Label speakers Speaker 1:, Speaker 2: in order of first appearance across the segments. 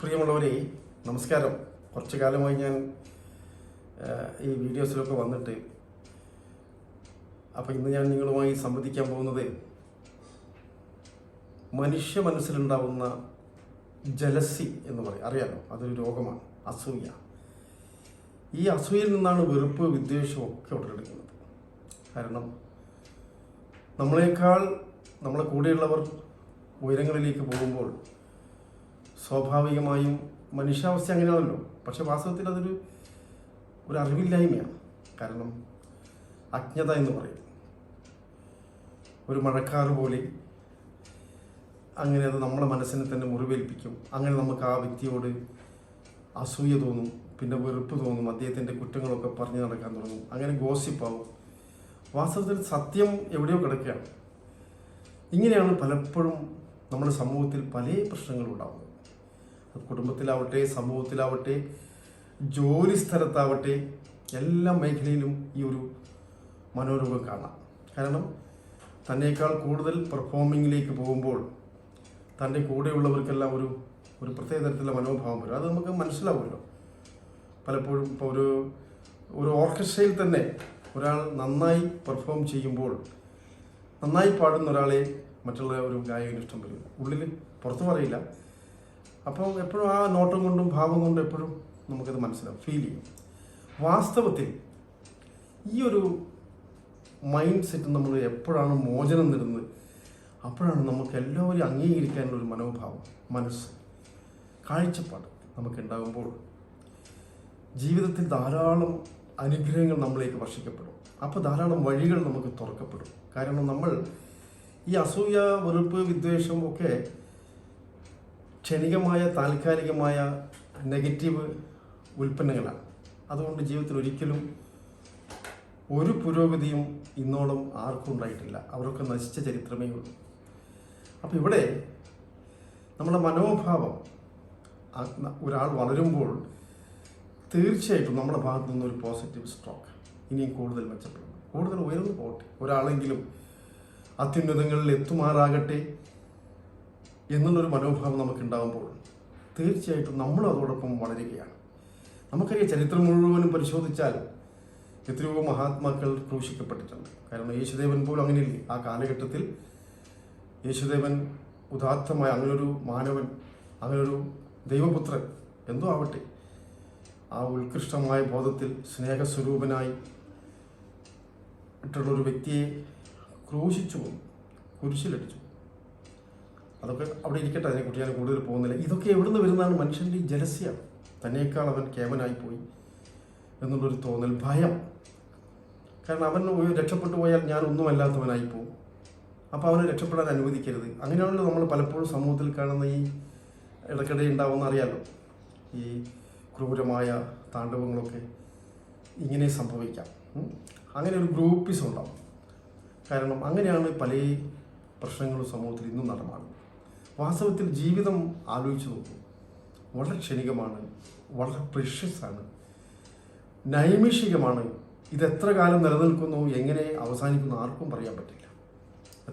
Speaker 1: പ്രിയമുള്ളവരെ നമസ്കാരം. കുറച്ചു കാലമായി ഞാൻ ഈ വീഡിയോസിലൊക്കെ വന്നിട്ട് അപ്പം ഇന്ന് ഞാൻ നിങ്ങളുമായി സംവദിക്കാൻ പോകുന്നത് മനുഷ്യ മനസ്സിലുണ്ടാവുന്ന ജലസി എന്ന് പറയും. അറിയാലോ? അതൊരു രോഗമാണ്. അസൂയ. ഈ അസൂയയിൽ നിന്നാണ് വെറുപ്പ് വിദ്വേഷവും ഒക്കെ ഉടലെടുക്കുന്നത് കാരണം നമ്മളെക്കാൾ നമ്മളെ കൂടെയുള്ളവർ ഉയരങ്ങളിലേക്ക് പോകുമ്പോൾ സ്വാഭാവികമായും മനുഷ്യാവസ്ഥ അങ്ങനെയാണല്ലോ. പക്ഷെ വാസ്തവത്തിൽ അതൊരു ഒരു അറിവില്ലായ്മയാണ്. കാരണം അജ്ഞത എന്ന് പറയും. ഒരു മഴക്കാറ് പോലെ അങ്ങനെ അത് നമ്മളെ മനസ്സിനെ തന്നെ മുറിവേൽപ്പിക്കും. അങ്ങനെ നമുക്ക് ആ വ്യക്തിയോട് അസൂയ തോന്നും പിന്നെ വെറുപ്പ് തോന്നും അദ്ദേഹത്തിന്റെ കുറ്റങ്ങളൊക്കെ പറഞ്ഞു നടക്കാൻ തുടങ്ങും. അങ്ങനെ ഗോസിപ്പാവും. വാസ്തവത്തിൽ സത്യം എവിടെയോ കിടക്കുകയാണ്. ഇങ്ങനെയാണ് പലപ്പോഴും നമ്മുടെ സമൂഹത്തിൽ പല പ്രശ്നങ്ങളും ഉണ്ടാകുന്നത് കുടുംബത്തിലാവട്ടെ സമൂഹത്തിലാവട്ടെ ജോലി സ്ഥലത്താവട്ടെ എല്ലാ മേഖലയിലും ഈ ഒരു മനോരോഗം കാണാം. കാരണം തന്നേക്കാൾ കൂടുതൽ പെർഫോമിങ്ങിലേക്ക് പോകുമ്പോൾ തന്റെ കൂടെയുള്ളവർക്കെല്ലാം ഒരു ഒരു പ്രത്യേക തരത്തിലുള്ള മനോഭാവം വരും. അത് നമുക്ക് മനസ്സിലാവുമല്ലോ. പലപ്പോഴും ഇപ്പോൾ ഒരു ഒരു ഓർക്കസ്ട്രയിൽ തന്നെ ഒരാൾ നന്നായി പെർഫോം ചെയ്യുമ്പോൾ നന്നായി പാടുന്ന ഒരാളെ മറ്റുള്ള ഒരു ഗായകന് ഇഷ്ടം വരും. ഉള്ളിൽ പുറത്തു പറയില്ല. അപ്പോൾ എപ്പോഴും ആ നോട്ടം കൊണ്ടും ഭാവം കൊണ്ടും എപ്പോഴും നമുക്കത് മനസ്സിലാവും ഫീൽ ചെയ്യും. വാസ്തവത്തിൽ ഈ ഒരു മൈൻഡ് സെറ്റ് നമ്മൾ എപ്പോഴാണ് മോചനം നേടുന്നത്? അപ്പോഴാണ് നമുക്ക് എല്ലാവരും അംഗീകരിക്കാനുള്ള ഒരു മനോഭാവം മനസ്സ് കാഴ്ചപ്പാട് നമുക്കുണ്ടാകുമ്പോൾ ജീവിതത്തിൽ ധാരാളം അനുഗ്രഹങ്ങൾ നമ്മളിലേക്ക് വർഷിക്കപ്പെടും അപ്പോൾ ധാരാളം വഴികൾ നമുക്ക് തുറക്കപ്പെടും. കാരണം നമ്മൾ ഈ അസൂയ വെറുപ്പ് വിദ്വേഷം ഒക്കെ ക്ഷണികമായ താൽക്കാലികമായ നെഗറ്റീവ് ഉൽപ്പന്നങ്ങളാണ്. അതുകൊണ്ട് ജീവിതത്തിൽ ഒരിക്കലും ഒരു പുരോഗതിയും ഇന്നോളം ആർക്കും ഉണ്ടായിട്ടില്ല. അവരൊക്കെ നശിച്ച ചരിത്രമേ ഉള്ളൂ. അപ്പോൾ ഇവിടെ നമ്മുടെ മനോഭാവം ഒരാൾ വളരുമ്പോൾ തീർച്ചയായിട്ടും നമ്മുടെ ഭാഗത്തു നിന്ന് ഒരു പോസിറ്റീവ് സ്ട്രോക്ക് ഇനിയും കൂടുതൽ മെച്ചപ്പെടും. കൂടുതൽ ഉയർന്നു പോകട്ടെ. ഒരാളെങ്കിലും അത്യുന്നതങ്ങളിൽ എത്തുമാറാകട്ടെ. എന്നുള്ളൊരു മനോഭാവം നമുക്കുണ്ടാകുമ്പോൾ തീർച്ചയായിട്ടും നമ്മൾ അതോടൊപ്പം വളരുകയാണ്. നമുക്കറിയാം ചരിത്രം മുഴുവനും പരിശോധിച്ചാൽ എത്രയോ മഹാത്മാക്കൾ ക്രൂശിക്കപ്പെട്ടിട്ടുണ്ട്. കാരണം യേശുദേവൻ പോലും അങ്ങനെയില്ലേ? ആ കാലഘട്ടത്തിൽ യേശുദേവൻ ഉദാത്തമായ അങ്ങനൊരു മാനവൻ അങ്ങനൊരു ദൈവപുത്രൻ എന്തോ ആവട്ടെ. ആ ഉത്കൃഷ്ടമായ ബോധത്തിൽ സ്നേഹസ്വരൂപനായി ഇട്ടുള്ളൊരു വ്യക്തിയെ ക്രൂശിച്ചു കുരിശിലടിച്ചു അതൊക്കെ അവിടെ ഇരിക്കട്ടെ അതിനെക്കുറിച്ച് ഞാൻ കൂടുതൽ പോകുന്നില്ല. ഇതൊക്കെ എവിടുന്ന് വരുന്നതാണ് മനുഷ്യന്റെ ഈ ജലസ്യാണ് തന്നേക്കാൾ അവൻ കേമനായി പോയി എന്നുള്ളൊരു തോന്നൽ ഭയം. കാരണം അവൻ രക്ഷപ്പെട്ടു പോയാൽ ഞാൻ ഒന്നുമല്ലാത്തവനായി പോകും അപ്പോൾ അവനെ രക്ഷപ്പെടാൻ അനുവദിക്കരുത്. അങ്ങനെയാണല്ലോ നമ്മൾ പലപ്പോഴും സമൂഹത്തിൽ കാണുന്ന ഈ ഇടയ്ക്കിടെ ഉണ്ടാവുമെന്ന് അറിയാലോ ഈ ക്രൂരമായ താണ്ഡവങ്ങളൊക്കെ ഇങ്ങനെ സംഭവിക്കാം. അങ്ങനെ ഒരു ഗ്രൂപ്പിസം ഉണ്ടാവും. കാരണം അങ്ങനെയാണ് പല പ്രശ്നങ്ങളും സമൂഹത്തിൽ ഇന്നും നടമാടുന്നത് വാസ്തവത്തിൽ ജീവിതം ആലോചിച്ച് നോക്കൂ. വളരെ ക്ഷണികമാണ് വളരെ പ്രഷ്യസ് ആണ് നൈമിഷികമാണ്. ഇത് എത്ര കാലം നിലനിൽക്കുന്നു എങ്ങനെ അവസാനിക്കുന്നു ആർക്കും പറയാൻ പറ്റില്ല.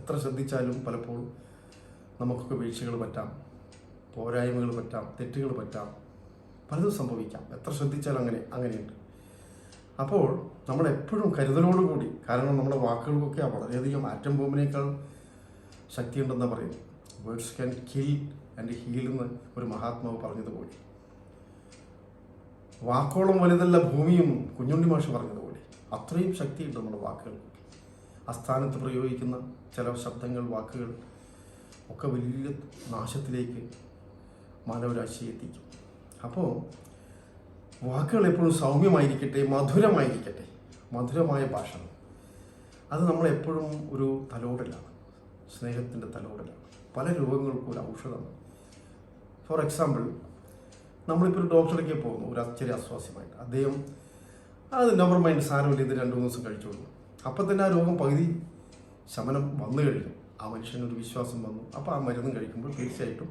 Speaker 1: എത്ര ശ്രദ്ധിച്ചാലും പലപ്പോഴും നമുക്കൊക്കെ വീഴ്ചകൾ പറ്റാം പോരായ്മകൾ പറ്റാം തെറ്റുകൾ പറ്റാം. പലതും സംഭവിക്കാം. എത്ര ശ്രദ്ധിച്ചാലും അങ്ങനെ അങ്ങനെയുണ്ട്. അപ്പോൾ നമ്മൾ എപ്പോഴും കരുതലോടുകൂടി കാരണം നമ്മുടെ വാക്കുകൾക്കൊക്കെ വളരെയധികം ആറ്റം ബോംബിനേക്കാൾ ശക്തിയുണ്ടെന്നാണ് പറയുന്നത്. Words can kill and heal എന്ന് ഒരു മഹാത്മാവ് പറഞ്ഞതുപോലെ. വാക്കോളം വലുതല്ല ഭൂമിയും കുഞ്ഞുണ്ണി മാഷ് പറഞ്ഞതുപോലെ. അത്രയും ശക്തിയുണ്ട് നമ്മുടെ വാക്കുകൾ അസ്ഥാനത്ത് പ്രയോഗിക്കുന്ന ചില ശബ്ദങ്ങൾ വാക്കുകൾ ഒക്കെ വലിയ നാശത്തിലേക്ക് മാനവരാശിയെ എത്തിക്കും. അപ്പോൾ വാക്കുകൾ എപ്പോഴും സൗമ്യമായിരിക്കട്ടെ മധുരമായിരിക്കട്ടെ. മധുരമായ ഭാഷ അത് നമ്മളെപ്പോഴും ഒരു തലോടലാണ്. സ്നേഹത്തിന്റെ തലോടലാണ്. പല രോഗങ്ങൾക്കും ഒരു ഔഷധമാണ് ഫോർ എക്സാമ്പിൾ നമ്മളിപ്പോൾ ഒരു ഡോക്ടറേക്ക് പോകുന്നു ഒരു ചെറിയ അസ്വാസ്യമായിട്ട് അദ്ദേഹം അത് നമ്പർ മൈൻഡ് സാരമില്ല ഇത് രണ്ട് മൂന്ന് ദിവസം കഴിച്ചോളൂ അപ്പം തന്നെ ആ രോഗം പകുതി ശമനം വന്നു കഴിഞ്ഞു. ആ മനുഷ്യനൊരു വിശ്വാസം വന്നു. അപ്പോൾ ആ മരുന്ന് കഴിക്കുമ്പോൾ തീർച്ചയായിട്ടും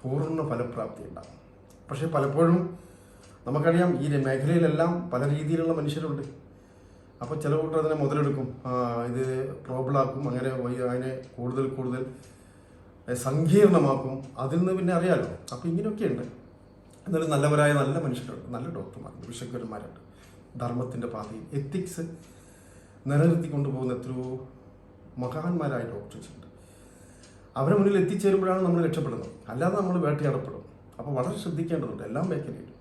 Speaker 1: പൂർണ ഫലപ്രാപ്തി ഉണ്ടാകും. പക്ഷേ പലപ്പോഴും നമുക്കറിയാം ഈ മേഖലയിലെല്ലാം പല രീതിയിലുള്ള മനുഷ്യരുണ്ട്. അപ്പോൾ ചില കൂട്ടർ അതിനെ മുതലെടുക്കും. ഇത് പ്രോബ്ലം ആക്കും. അങ്ങനെ അതിനെ കൂടുതൽ കൂടുതൽ സങ്കീർണമാക്കും. അതിൽ നിന്ന് പിന്നെ അറിയാലോ. അപ്പോൾ ഇങ്ങനെയൊക്കെയുണ്ട് എന്നാലും നല്ലവരായ നല്ല മനുഷ്യരുണ്ട്. നല്ല ഡോക്ടർമാരുണ്ട് വിഷക്കരന്മാരുണ്ട് ധർമ്മത്തിന്റെ പാതയിൽ എത്തിക്സ് നിലനിർത്തി കൊണ്ടുപോകുന്ന എത്രയോ മഹാന്മാരായ ഡോക്ടേഴ്സ് ഉണ്ട്. അവരെ മുന്നിൽ എത്തിച്ചേരുമ്പോഴാണ് നമ്മൾ രക്ഷപ്പെടുന്നത്. അല്ലാതെ നമ്മൾ വേട്ടയാടപ്പെടും. അപ്പോൾ വളരെ ശ്രദ്ധിക്കേണ്ടതുണ്ട്. എല്ലാം മേഖലയിലും.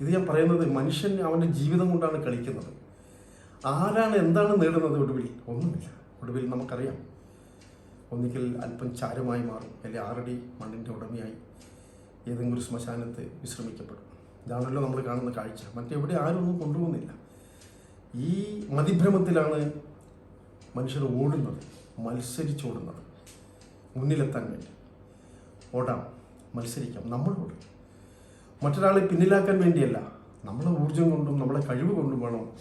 Speaker 1: ഇത് ഞാൻ പറയുന്നത് മനുഷ്യൻ അവന്റെ ജീവിതം കൊണ്ടാണ് കളിക്കുന്നത്. ആരാണ് എന്താണ് നേടുന്നത് ഒടുവിൽ? ഒന്നുമില്ല. ഒടുവിൽ നമുക്കറിയാം. ഒന്നുകിൽ അല്പം ചാരമായി മാറും അല്ലെങ്കിൽ ആറടി മണ്ണിന്റെ ഉടമയായി ഏതെങ്കിലും ഒരു ശ്മശാനത്ത് വിശ്രമിക്കപ്പെടും. ഇതാണല്ലോ നമ്മൾ കാണുന്ന കാഴ്ച. മറ്റെവിടെ ആരും ഒന്നും കൊണ്ടുപോകുന്നില്ല. ഈ മതിഭ്രമത്തിലാണ് മനുഷ്യർ ഓടുന്നത് മത്സരിച്ചോടുന്നത്. മുന്നിലെത്താൻ വേണ്ടി. ഓടാം മത്സരിക്കാം നമ്മൾ ഓടും. മറ്റൊരാളെ പിന്നിലാക്കാൻ വേണ്ടിയല്ല നമ്മളെ ഊർജം കൊണ്ടും നമ്മളെ കഴിവ് കൊണ്ടും വേണം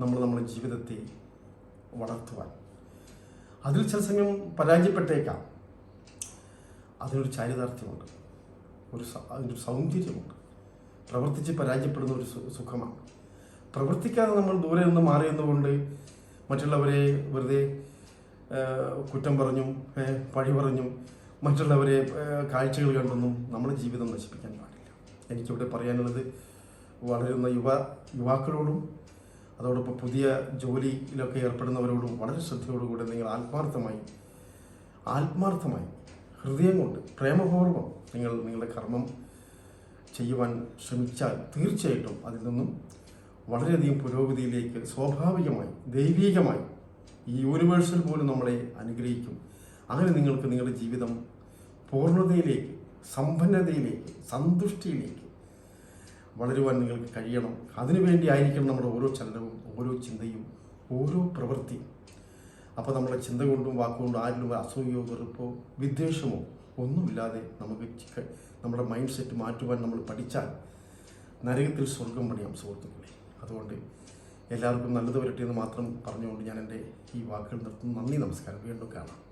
Speaker 1: നമ്മൾ നമ്മുടെ ജീവിതത്തെ വളർത്തുവാൻ. അതിൽ ചില സമയം പരാജയപ്പെട്ടേക്കാം. അതിനൊരു ചാരിതാർത്ഥ്യമുണ്ട്. ഒരു അതിനൊരു സൗന്ദര്യമുണ്ട്. പ്രവർത്തിച്ച് പരാജയപ്പെടുന്ന ഒരു സുഖമാണ്. പ്രവർത്തിക്കാതെ നമ്മൾ ദൂരെ നിന്ന് മാറി നിന്നുകൊണ്ട് മറ്റുള്ളവരെ വെറുതെ കുറ്റം പറഞ്ഞും പഴി പറഞ്ഞും മറ്റുള്ളവരെ കാഴ്ചകൾ കണ്ടൊന്നും നമ്മുടെ ജീവിതം നശിപ്പിക്കാൻ പാടില്ല. എനിക്കിവിടെ പറയാനുള്ളത് വളരുന്ന യുവ യുവാക്കളോടും അതോടൊപ്പം പുതിയ ജോലിയിലൊക്കെ ഏർപ്പെടുന്നവരോടും വളരെ ശ്രദ്ധയോടുകൂടി നിങ്ങൾ ആത്മാർത്ഥമായി ആത്മാർത്ഥമായി ഹൃദയം കൊണ്ട് പ്രേമപൂർവം നിങ്ങൾ നിങ്ങളുടെ കർമ്മം ചെയ്യുവാൻ ശ്രമിച്ചാൽ തീർച്ചയായിട്ടും അതിൽ നിന്നും വളരെയധികം പുരോഗതിയിലേക്ക് സ്വാഭാവികമായി ദൈവീകമായി ഈ യൂണിവേഴ്സിൽ പോലും നമ്മളെ അനുഗ്രഹിക്കും. അങ്ങനെ നിങ്ങൾക്ക് നിങ്ങളുടെ ജീവിതം പൂർണതയിലേക്ക് സമ്പന്നതയിലേക്ക് സന്തുഷ്ടിയിലേക്ക് വളരുവാൻ നിങ്ങൾക്ക് കഴിയണം. അതിനുവേണ്ടി ആയിരിക്കണം നമ്മുടെ ഓരോ ചലനവും ഓരോ ചിന്തയും ഓരോ പ്രവൃത്തിയും. അപ്പോൾ നമ്മുടെ ചിന്ത കൊണ്ടും വാക്കുകൊണ്ടും ആരിലും അസൂയോ വെറുപ്പോ വിദ്വേഷമോ ഒന്നുമില്ലാതെ നമുക്ക് നമ്മുടെ മൈൻഡ് സെറ്റ് മാറ്റുവാൻ നമ്മൾ പഠിച്ചാൽ നരകത്തിൽ സ്വർഗം പണിയാം സുഹൃത്തുക്കളെ. അതുകൊണ്ട് എല്ലാവർക്കും നല്ലത് വരട്ടെ എന്ന് മാത്രം പറഞ്ഞുകൊണ്ട് ഞാൻ എന്റെ ഈ വാക്കുകൾ നിർത്തുന്നു. നന്ദി നമസ്കാരം. വീണ്ടും കാണാം.